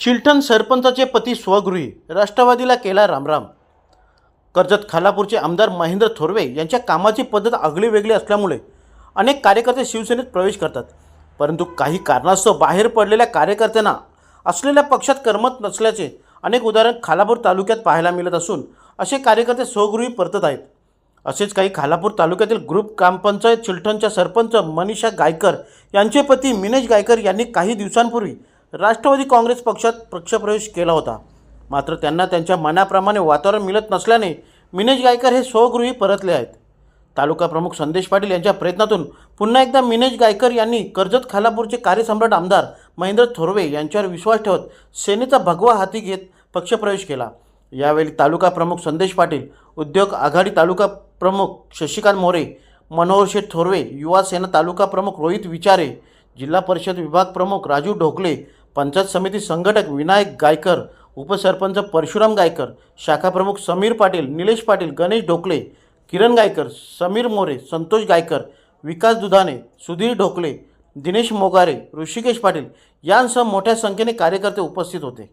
चिलठण सरपंचाचे पती स्वगृही राष्ट्रवादीला केला रामराम. कर्जत खालापूरचे आमदार महेंद्र थोरवे यांच्या कामाची पद्धत आगळी वेगळी असल्यामुळे अनेक कार्यकर्ते शिवसेनेत प्रवेश करतात. परंतु काही कारणास्तव बाहेर पडलेल्या कार्यकर्त्यांना असलेल्या पक्षात करमत नसल्याचे अनेक उदाहरण खालापूर तालुक्यात पाहायला मिळत असून असे कार्यकर्ते स्वगृही परतत आहेत. असेच काही खालापूर तालुक्यातील ग्रुप ग्रामपंचायत चिलठणच्या सरपंच मनीषा गायकर यांचे पती मिनेश गायकर यांनी काही दिवसांपूर्वी राष्ट्रवादी काँग्रेस पक्षात पक्षप्रवेश केला होता. मात्र त्यांना त्यांच्या मनाप्रमाणे वातावरण मिळत नसल्याने मिनेश गायकर हे स्वगृही परतले आहेत. तालुका प्रमुख संदेश पाटील यांच्या प्रयत्नातून पुन्हा एकदा मिनेश गायकर यांनी कर्जत खालापूरचे कार्यसम्राट आमदार महेंद्र थोरवे यांच्यावर विश्वास ठेवत सेनेचा भगवा हाती घेत पक्षप्रवेश केला. यावेळी तालुका प्रमुख संदेश पाटील उद्योग आघाडी तालुका प्रमुख शशिकांत मोरे मनोहर शेठ थोरवे युवा सेना तालुका प्रमुख रोहित विचारे जिल्हा परिषद विभाग प्रमुख राजू ढोकले पंचायत समिती संघटक विनायक गायकर उपसरपंच परशुराम गायकर शाखा प्रमुख समीर पाटील निलेश पाटील गणेश ढोकले किरण गायकर समीर मोरे संतोष गायकर विकास दुधाने सुधीर ढोकले दिनेश मोगारे ऋषिकेश पाटील यांसह मोठ्या संख्येने कार्यकर्ते उपस्थित होते.